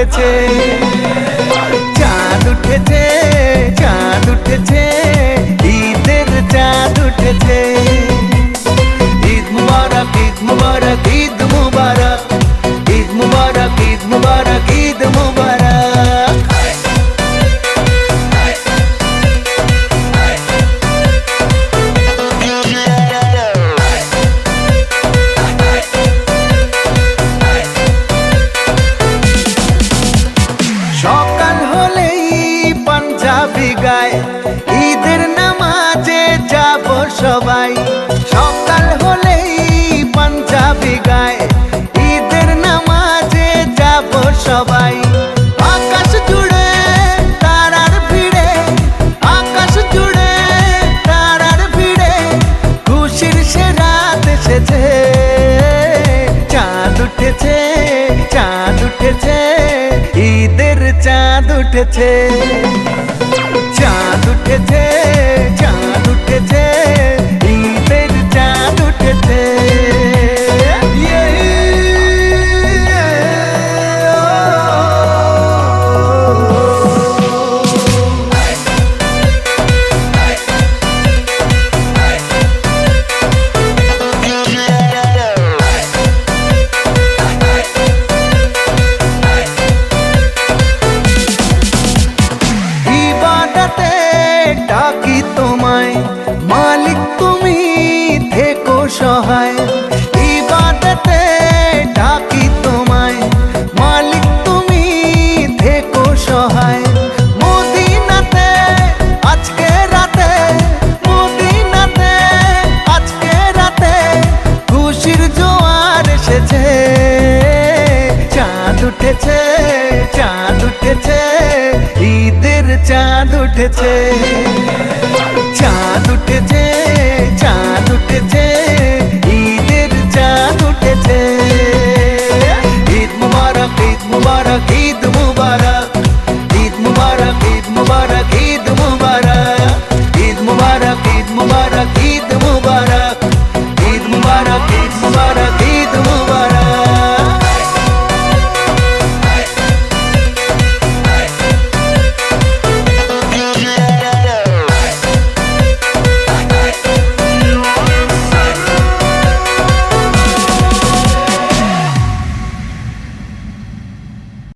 উঠেছে। চাঁদ উঠেছে চাঁদ উঠেছে, ঈদের চাঁদ উঠেছে। ঈদ মুবারক ঈদ মুবারক ঈদ মুবারক ঈদ মুবারক ঈদ মুবারক, ঈদ পাঞ্জাবি গায়। ঈদের নামাজে যাব সবাই। সকাল হলেই পাঞ্জাবি গায়। ঈদের নামাজে যাব সবাই। তারার ভিড়ে তারার ভিড়ে, খুশির সে চাঁদ উঠেছে চাঁদ উঠেছে, ঈদের চাঁদ উঠেছে। উঠেছে চাঁদ উঠেছে ঈদের চাঁদ উঠেছে ইয়ে, ও। ইবাদতে ডাকি তোমায়। মালিক তুমি থেকো সহায়। চাঁদ উঠেছে চাঁদ উঠেছে, ঈদের চাঁদ উঠেছে। চাঁদ উঠেছে চাঁদ উঠেছে, ঈদের চাঁদ উঠেছে। ঈদ মুবারক ঈদ মুবারক ঈদ মুবারক। ঈদ মুবারক ঈদ মুবারক ঈদ মুবারক। ঈদ মুবারক ঈদ মুবারক ঈদ মুবারক।